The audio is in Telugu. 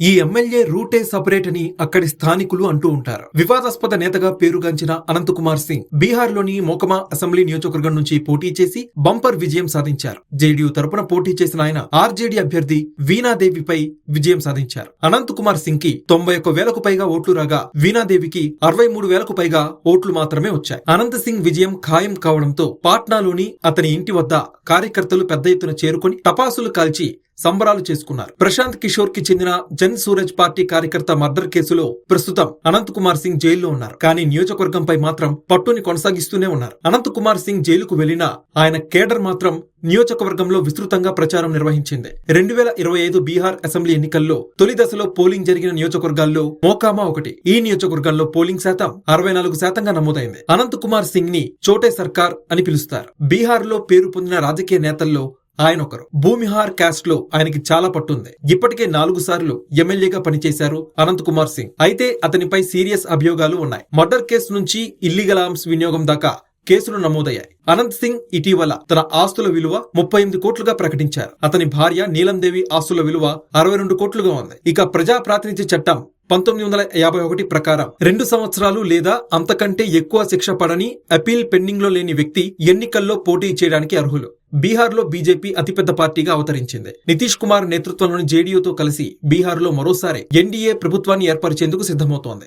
ఈ ఎమ్మెల్యే రూటే సపరేట్ అని అక్కడి స్థానికులు అంటూ ఉంటారు. వివాదాస్పద నేతగా పేరుగాంచిన అనంత్ కుమార్ సింగ్ బీహార్లోని మోకమా అసెంబ్లీ నియోజకవర్గం నుంచి పోటీ చేసి బంపర్ విజయం సాధించారు. జేడీయూ తరపున పోటీ చేసిన ఆయన ఆర్జేడీ అభ్యర్థి వీణాదేవిపై విజయం సాధించారు. అనంత్ కుమార్ సింగ్కి తొంభై ఒక్క వేలకు పైగా ఓట్లు రాగా వీణాదేవికి అరవై మూడు వేలకు పైగా ఓట్లు మాత్రమే వచ్చాయి. అనంత్ సింగ్ విజయం ఖాయం కావడంతో పాట్నాలోని అతని ఇంటి వద్ద కార్యకర్తలు పెద్ద ఎత్తున చేరుకుని టపాసులు కాల్చి సంబరాలు చేసుకున్నారు. ప్రశాంత్ కిషోర్కి చెందిన జన్ సూరజ్ పార్టీ కార్యకర్త మర్డర్ కేసులో ప్రస్తుతం అనంత్ కుమార్ సింగ్ జైల్లో ఉన్నారు. కానీ నియోజకవర్గంపై మాత్రం పట్టుని కొనసాగిస్తూనే ఉన్నారు. అనంత్ కుమార్ సింగ్ జైలుకు వెళ్ళినా ఆయన కేడర్ మాత్రం నియోజకవర్గంలో విస్తృతంగా ప్రచారం నిర్వహించింది. రెండు వేల ఇరవై ఐదు బీహార్ అసెంబ్లీ ఎన్నికల్లో తొలి దశలో పోలింగ్ జరిగిన నియోజకవర్గాల్లో మోకామా ఒకటి. ఈ నియోజకవర్గంలో పోలింగ్ శాతం అరవై నాలుగు శాతంగా నమోదైంది. అనంత్ కుమార్ సింగ్ని చోటే సర్కార్ అని పిలుస్తారు. బీహార్లో పేరు పొందిన రాజకీయ నేతల్లో ఆయన ఒకరు భూమిహార్ క్యాస్ట్లో ఆయనకి చాలా పట్టుంది. ఇప్పటికే నాలుగు సార్లు ఎమ్మెల్యేగా పనిచేశారు అనంత్ కుమార్ సింగ్. అయితే అతనిపై సీరియస్ అభియోగాలు ఉన్నాయి. మర్డర్ కేసు నుంచి ఇల్లీగల్ ఆర్మ్స్ వినియోగం దాకా కేసులు నమోదయ్యాయి. అనంత్ సింగ్ ఇటీవల తన ఆస్తుల విలువ ముప్పై ఎనిమిది కోట్లుగా ప్రకటించారు. అతని భార్య నీలందేవి ఆస్తుల విలువ అరవై రెండు కోట్లుగా ఉంది. ఇక ప్రజా ప్రాతినిధ్య చట్టం పంతొమ్మిది వందల యాభై ఒకటి ప్రకారం రెండు సంవత్సరాలు లేదా అంతకంటే ఎక్కువ శిక్ష పడని అపీల్ పెండింగ్లో లేని వ్యక్తి ఎన్నికల్లో పోటీ చేయడానికి అర్హులు. బీహార్లో బీజేపీ అతిపెద్ద పార్టీగా అవతరించింది. నితీష్ కుమార్ నేతృత్వంలోని జేడీయూతో కలిసి బీహార్లో మరోసారి ఎన్డీఏ ప్రభుత్వాన్ని ఏర్పరిచేందుకు సిద్ధమవుతోంది.